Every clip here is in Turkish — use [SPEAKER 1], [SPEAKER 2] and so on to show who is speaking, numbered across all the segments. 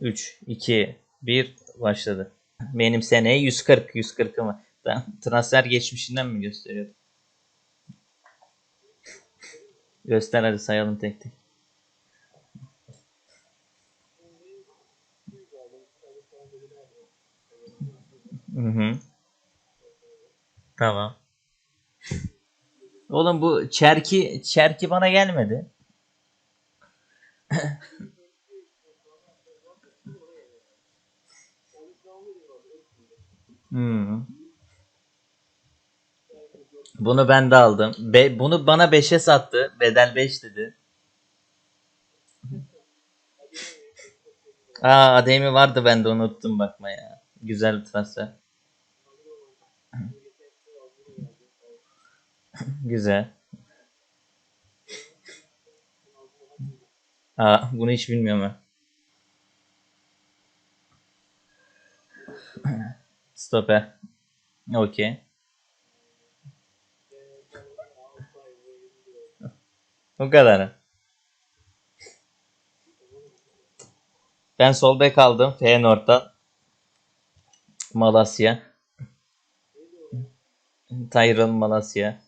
[SPEAKER 1] 3, 2, 1 başladı. Benim seneye 140, 140 mı? Transfer geçmişinden mi gösteriyor? Göster hadi sayalım tek tek. Hı hı. Tamam. Oğlum bu çerki çerki bana gelmedi. Hmm. Bunu ben de aldım. Be- bunu bana 5'e sattı. Bedel 5 dedi. Aa Ademi vardı ben de unuttum bakma ya. Güzel bir transfer. Güzel. Aa bunu hiç bilmiyorum ben. Stoper. Okey. O kadar. Ben sol bek aldım. Feyenoord'dan. Malasya. Tyrell Malasya.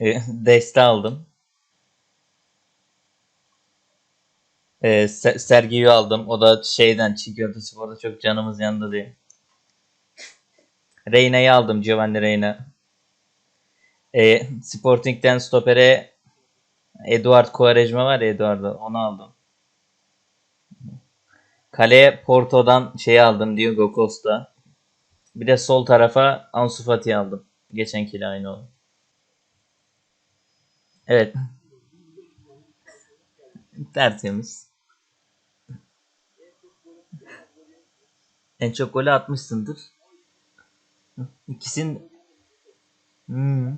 [SPEAKER 1] E, Deste aldım. E, Se- Sergio'yu aldım. O da şeyden Çiğ Köfte Spor'da çok canımız yandı diye. Reyna'yı aldım. Giovanni Reyna. E, Sporting'den stopere Eduard Quaresma var ya Eduardo. Onu aldım. Kaleye Porto'dan şey aldım. Diogo Costa. Bir de sol tarafa Ansu Fati aldım. Geçenkiyle aynı oldu. Evet. Tertemiz. En çok golü atmışsındır. İkisinin hmm.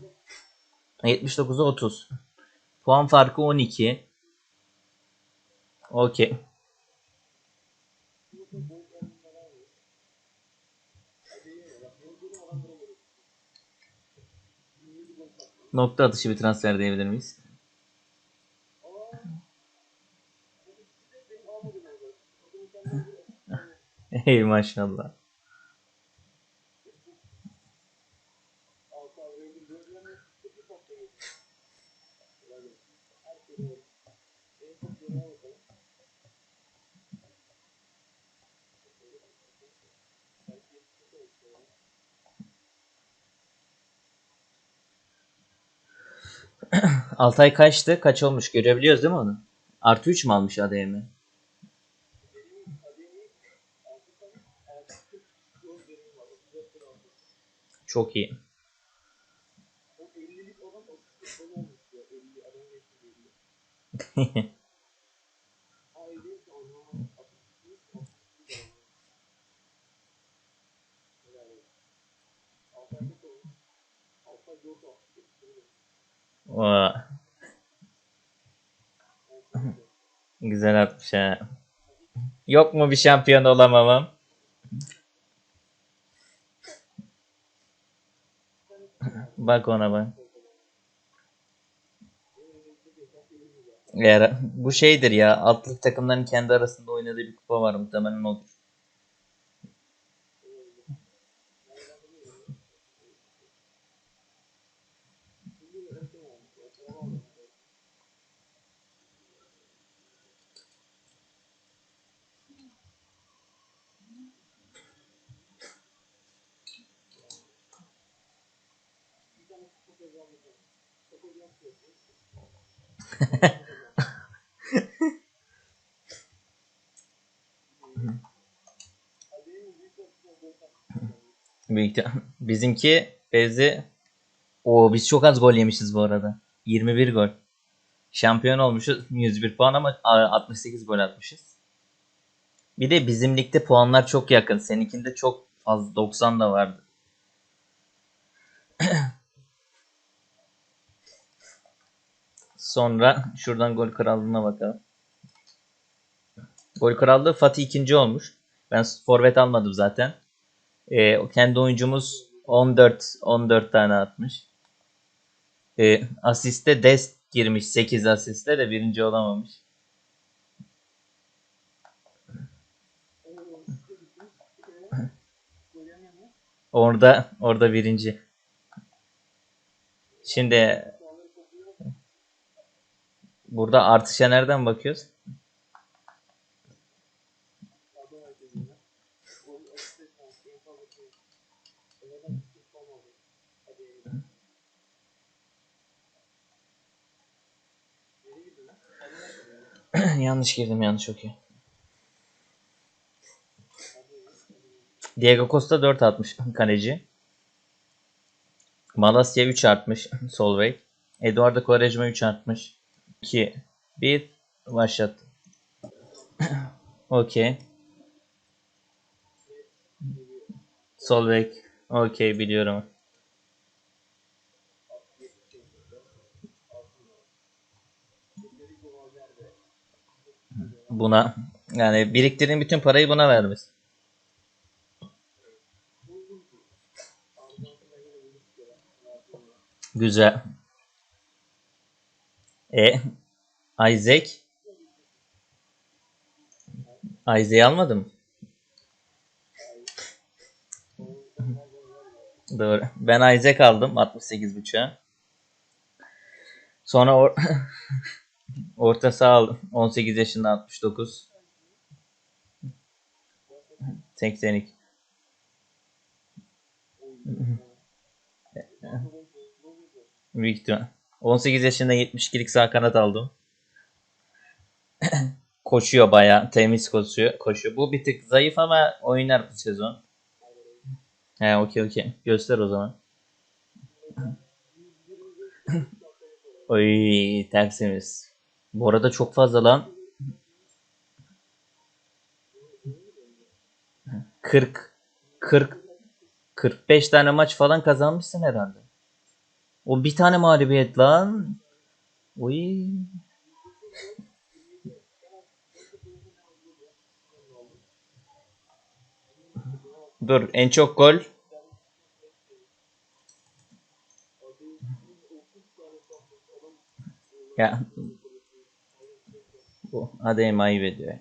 [SPEAKER 1] 79'a 30. Puan farkı 12. Okey. Nokta atışı bir transfer diyebilir miyiz? Hey maşallah. Altay kaçtı? Kaç olmuş? Görebiliyoruz değil mi onu? Artı 3 mü almış ADM? Çok iyi. Güzel atmış ha. Yok mu bir şampiyon olamamam? Bak ona bak. Eğer bu şeydir ya altlık takımların kendi arasında oynadığı bir kupa var muhtemelen odur. Büyük Bizimki Bezi o biz çok az gol yemişiz bu arada. 21 gol. Şampiyon olmuşuz 101 puan ama a- 68 gol atmışız. Bir de bizim ligde puanlar çok yakın. Seninkinde çok fazla 90 da vardı. sonra şuradan gol krallığına bakalım. Gol krallığı Fatih ikinci olmuş. Ben forvet almadım zaten. E, kendi oyuncumuz 14 14 tane atmış. E, asiste Dest girmiş 8 asiste de birinci olamamış.
[SPEAKER 2] orada orada birinci. Şimdi burada artışa nereden bakıyoruz? yanlış girdim yanlış okey. Diego Costa 4 atmış kaleci. Malasya 3 artmış sol bek. Eduardo Quaresma 3 artmış. 2 1 başlat. Okey. Sol bek. Okey biliyorum. Buna yani biriktirdiğin bütün parayı buna vermiş. Güzel. E Isaac Isaac'i almadım. Doğru. Ben Isaac aldım 68 buçuğa. Sonra or orta saha aldım. 18 yaşında 69. 82. Büyük ihtimal. 18 yaşında 72'lik sağ kanat aldım. koşuyor bayağı. Temiz koşuyor. koşuyor. Bu bir tık zayıf ama oynar bu sezon. He okey okey. Göster o zaman. Oy tersimiz. Bu arada çok fazla lan. 40 40 45 tane maç falan kazanmışsın herhalde. O bir tane mağlubiyet lan. Oy. Dur en çok gol. Ya. Bu adayım ayıp ediyor.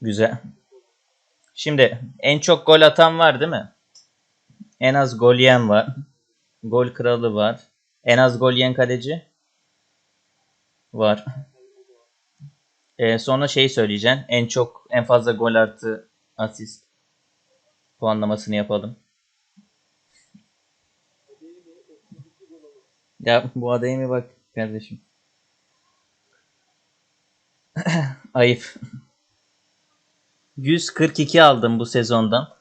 [SPEAKER 2] Güzel. Şimdi en çok gol atan var değil mi? En az gol yiyen var. Gol kralı var. En az gol yiyen kaleci var. Ee, sonra şey söyleyeceğim. En çok en fazla gol artı asist puanlamasını yapalım. Ya bu adaya mı bak kardeşim. Ayıp. 142 aldım bu sezondan.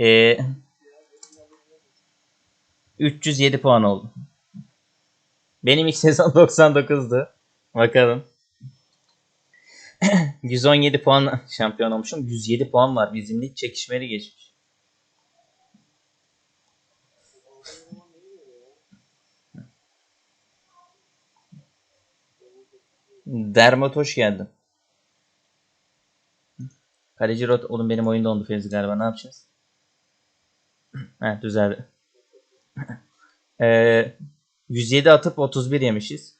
[SPEAKER 2] Ee, 307 puan oldu. Benim ilk sezon 99'du. Bakalım. 117 puan şampiyon olmuşum. 107 puan var. Bizimle hiç çekişmeli geçmiş. Dermot hoş geldin. Kaleci rot oğlum benim oyunda oldu Fevzi galiba. Ne yapacağız? He düzeldi. ee, 107 atıp 31 yemişiz.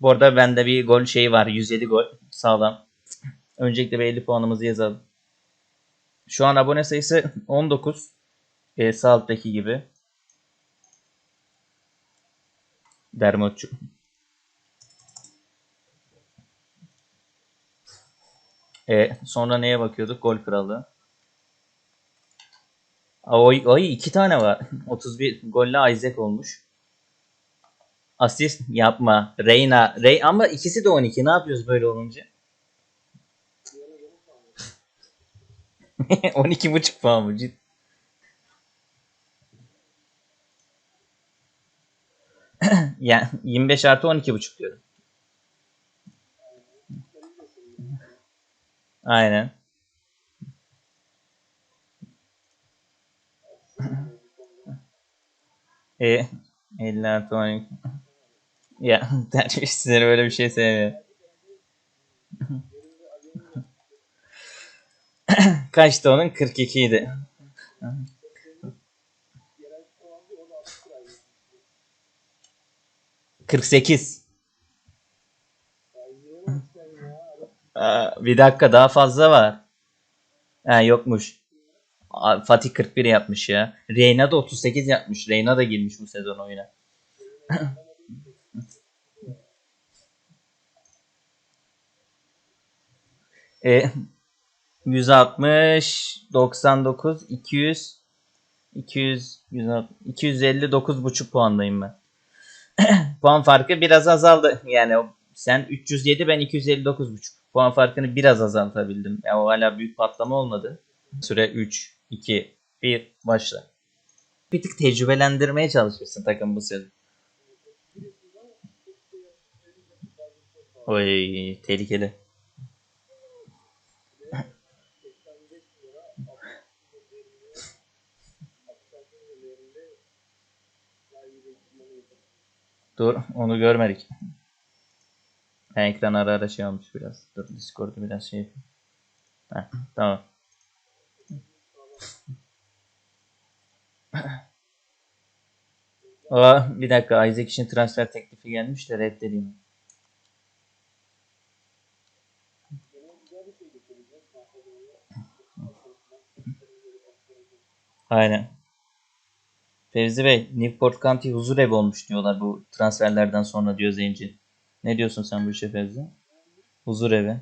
[SPEAKER 2] Bu arada bende bir gol şeyi var. 107 gol. Sağlam. Öncelikle bir 50 puanımızı yazalım. Şu an abone sayısı 19. Ee, sağ alttaki gibi. Dermotçu. E, sonra neye bakıyorduk? Gol kralı. Oy, oy iki tane var. 31 golle Isaac olmuş. Asist yapma. Reyna. Rey ama ikisi de 12. Ne yapıyoruz böyle olunca? 12 buçuk puan bu cid. yani 25 artı 12 buçuk diyorum. Aynen. e 50 artı 12. Ya terbiyesizleri böyle bir şey sevmiyor. Kaçtı onun? 42 idi. Kırk sekiz.
[SPEAKER 1] Bir dakika daha fazla var. Ha yokmuş. Fatih 41 yapmış ya. Reyna da 38 yapmış. Reyna da girmiş bu sezon oyuna. e, 160, 99, 200, 200, 259 buçuk puandayım ben. Puan farkı biraz azaldı. Yani sen 307 ben 259 buçuk. Puan farkını biraz azaltabildim. Ya o hala büyük patlama olmadı. Süre 3, 2, 1 başla. Bir tık tecrübelendirmeye çalışırsın takım bu sezon. Oy tehlikeli. Dur onu görmedik. Ekran ara ara şey olmuş biraz. Dur Discord'u biraz şey yapayım. Heh, tamam. Aa, bir dakika Isaac için transfer teklifi gelmiş de reddedeyim. Aynen. Fevzi Bey, Newport County huzur evi olmuş diyorlar bu transferlerden sonra diyor Zenci. Ne diyorsun sen bu işe Fevzi? Huzur evi.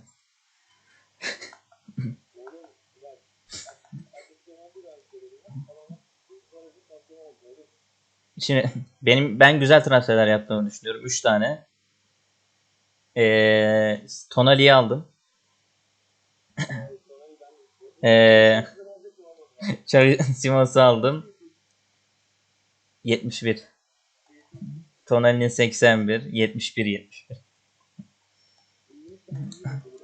[SPEAKER 1] Şimdi benim ben güzel transferler yaptığımı düşünüyorum. 3 tane. Ee, Tonali'yi aldım. ee, Simons'u aldım. 71. Tonali'nin 81. 71 71.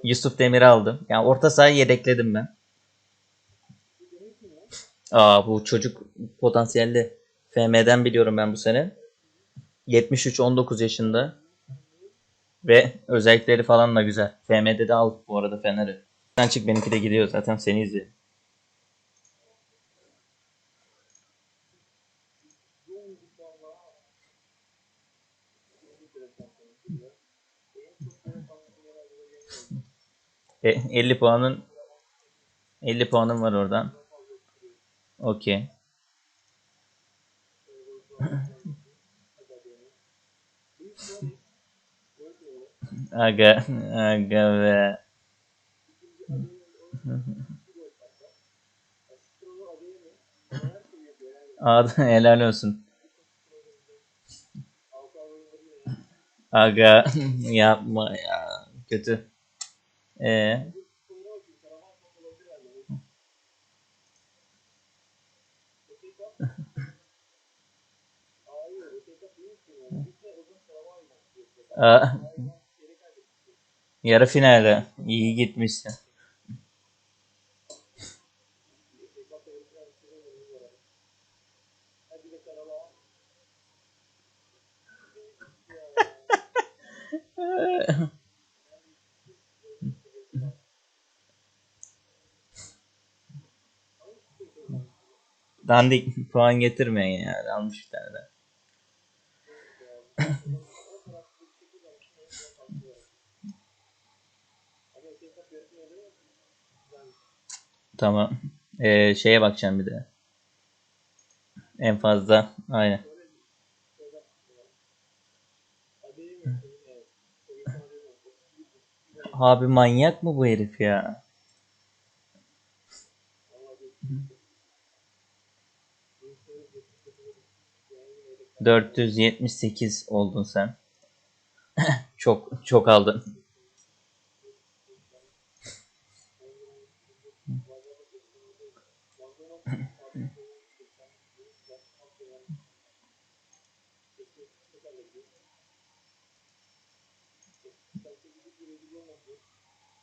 [SPEAKER 1] Yusuf Demir'i aldım. Yani orta sahayı yedekledim ben. Aa bu çocuk potansiyelli. FM'den biliyorum ben bu sene. 73 19 yaşında. Ve özellikleri falan da güzel. FM'de de al bu arada Fener'i. Sen çık benimki de gidiyor zaten seni izliyor. E, 50 puanın 50 puanım var oradan. Okey. Aga, aga be. Abi helal olsun. Aga yapma ya. Kötü. Aa, yarı finalde iyi gitmişsin. Dandik puan getirmeyin yani. Almış bir tane de. Tamam. Ee, şeye bakacağım bir de. En fazla. Aynen. Abi manyak mı bu herif ya? ...478 oldun sen. çok çok aldın.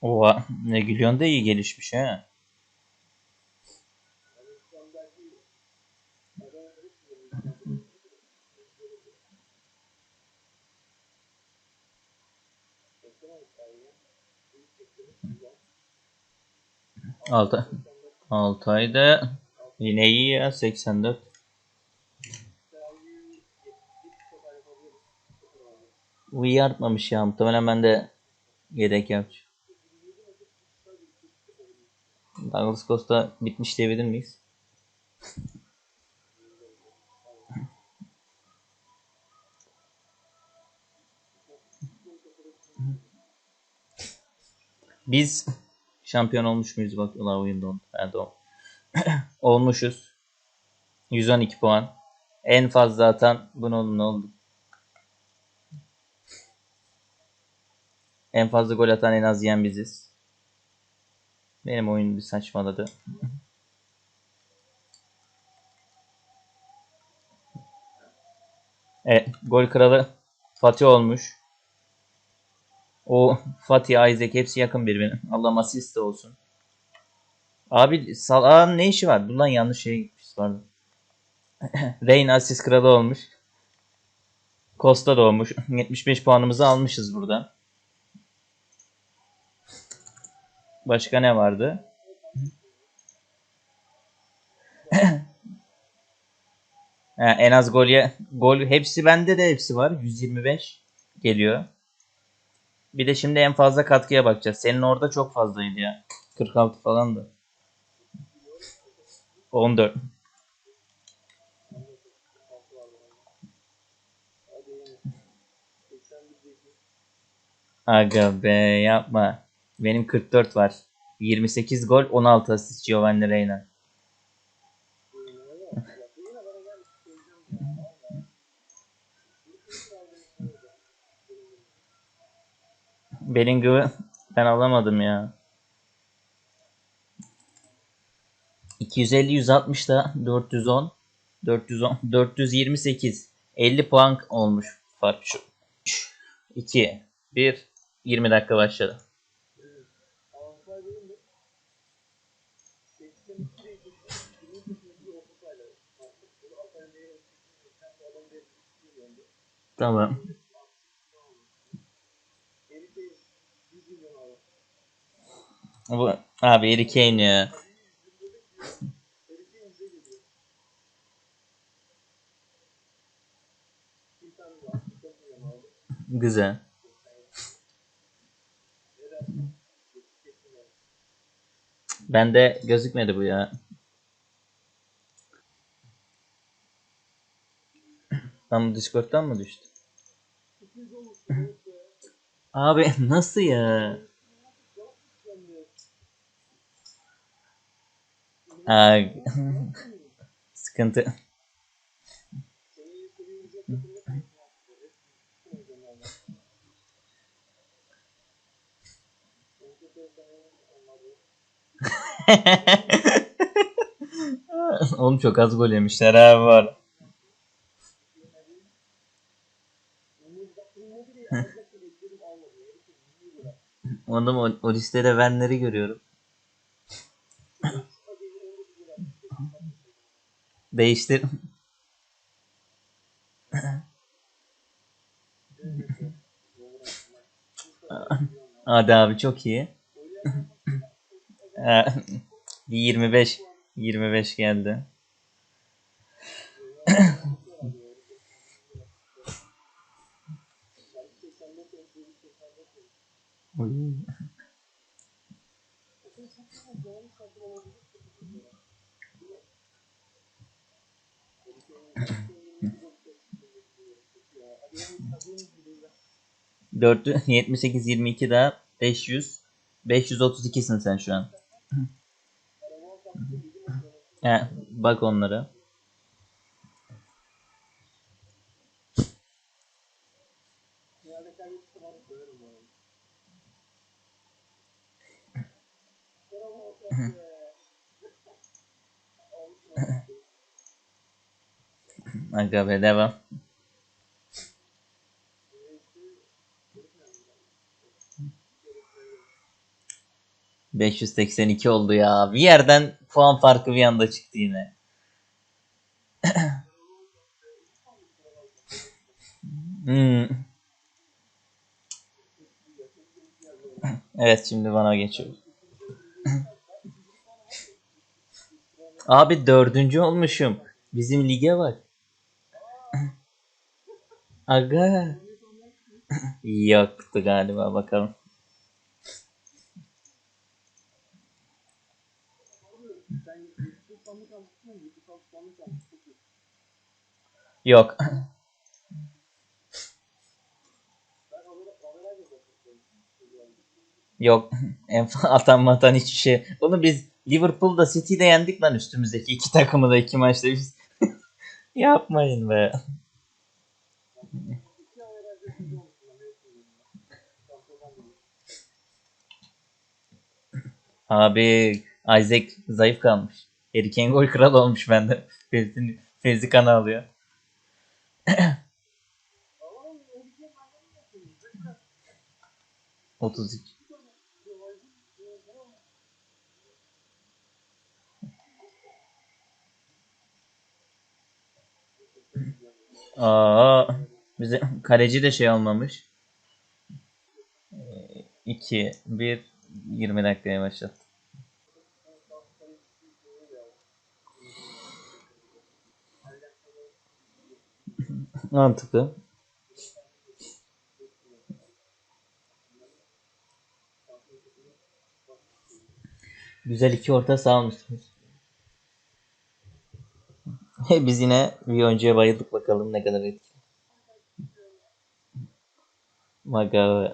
[SPEAKER 1] Oha ne gülüyorsun da iyi gelişmiş ha. Altı. Altı ayda yine iyi ya 84. Bu iyi artmamış ya muhtemelen ben de yedek yapacağım. Douglas Costa bitmiş diyebilir miyiz? Biz şampiyon olmuş muyuz bakıyorlar. Evet, o. Olmuşuz. 112 puan. En fazla atan bunun ne oldu? En fazla gol atan en az yiyen biziz. Benim oyun bir saçmaladı. Evet, gol kralı Fatih olmuş. O Fatih, Isaac hepsi yakın birbirine. Allah asist de olsun. Abi Salah'ın ne işi var? Bundan yanlış şeye gitmiş pardon. Rain asist kralı olmuş. Costa da olmuş. 75 puanımızı almışız buradan. Başka ne vardı? En az gol gol hepsi bende de hepsi var. 125 geliyor. Bir de şimdi en fazla katkıya bakacağız. Senin orada çok fazlaydı ya. 46 falan da. 14. Aga be yapma. Benim 44 var. 28 gol 16 asist Giovanni Reina. Bellingham'ı ben alamadım ya. 250 160 da 410 410 428 50 puan olmuş fark şu. 2 1 20 dakika başladı. Tamam. Bu abi Harry Kane ya. Güzel. Bende gözükmedi bu ya. Tam bu Discord'dan mı düştü? Abi nasıl ya? Sıkıntı. Oğlum çok az gol yemişler abi var. Oğlum o, o listede benleri görüyorum. Değiştir. Hadi abi çok iyi. Ee, Bir 25 25 geldi. Dörtlü 78 22 daha 500 532'sin sen şu an. He, bak onlara. Aga be devam. ...582 oldu ya. Bir yerden puan farkı bir anda çıktı yine. Hmm. Evet şimdi bana geçiyor. Abi dördüncü olmuşum. Bizim lige bak. Aga. Yoktu galiba bakalım. Yok. Yok. Atan matan hiçbir şey. Onu biz Liverpool'da City'de yendik lan üstümüzdeki iki takımı da iki maçta biz. Yapmayın be. Abi Isaac zayıf kalmış. Harry Kane gol kralı olmuş bende. Fevzi, Fevzi kanı alıyor. Otuz iki. Aa, bize kaleci de şey olmamış. 2 1 20 dakikaya başlattı. Mantıklı. Güzel iki orta saha almışsınız. Biz yine bir oyuncuya bayıldık bakalım ne kadar etkili. Maga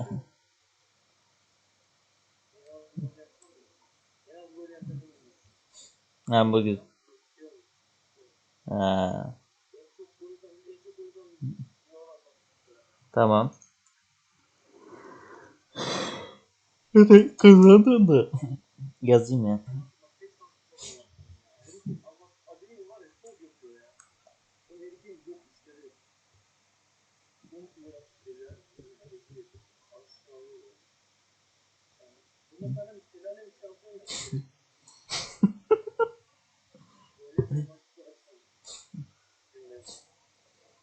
[SPEAKER 1] Ha bugün. Ha. Tamam. Evet kazandın da. Yazayım ya.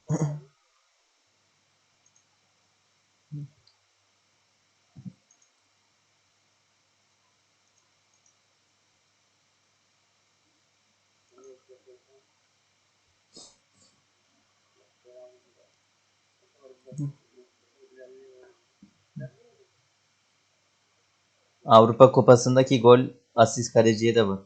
[SPEAKER 1] Avrupa Kupası'ndaki gol asist kaleciye de bak.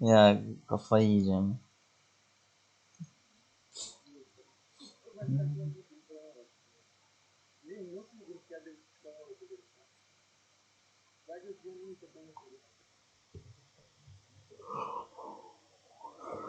[SPEAKER 1] Ya kafayı yiyeceğim.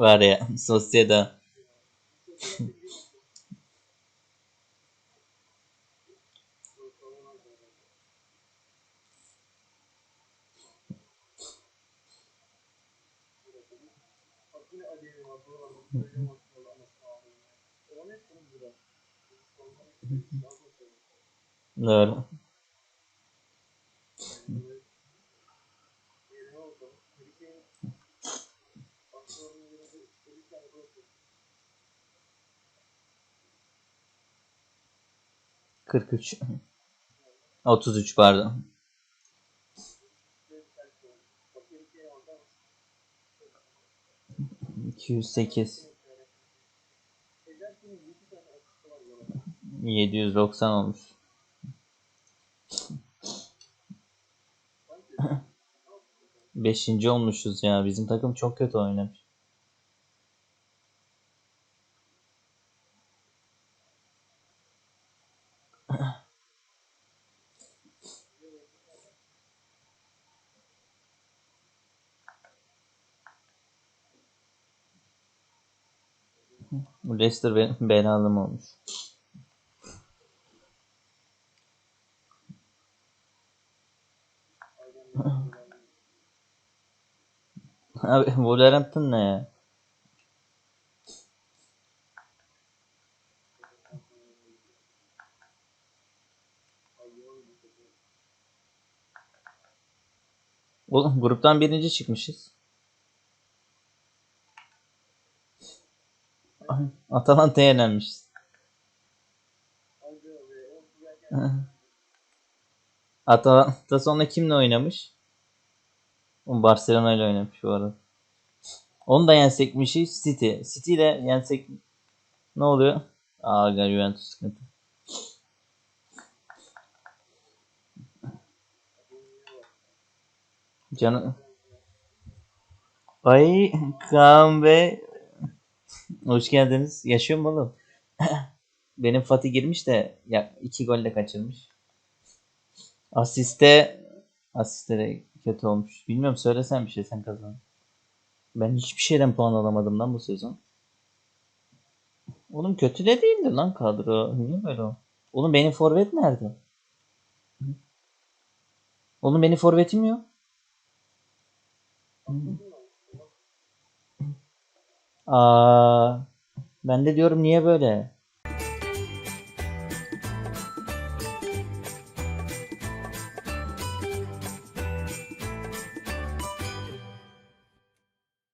[SPEAKER 1] Varia, sociedade. Claro. É. 43. 33 pardon. İki yüz sekiz. Yedi yüz doksan olmuş. Beşinci olmuşuz ya. Bizim takım çok kötü oynamış. Leicester benim belalım olmuş. Abi Wolverhampton ne ya?
[SPEAKER 2] Oğlum gruptan birinci çıkmışız. Atalanta'ya yenilmişiz. Atalanta sonra kimle oynamış? Barcelona ile oynamış bu arada. Onu da yensekmişiz City. City ile yensek ne oluyor? Aa galiba Juventus sıkıntı. Canım. Ay Kaan Bey. Hoş geldiniz. Yaşıyor mu oğlum? Benim Fatih girmiş de ya iki gol de kaçırmış. Asiste asiste de kötü olmuş. Bilmiyorum söylesen bir şey sen kazan. Ben hiçbir şeyden puan alamadım lan bu sezon. Oğlum kötü de değildi lan kadro. Niye böyle o? Oğlum benim forvet nerede? Oğlum benim forvetim yok. Aa, ben de diyorum niye böyle?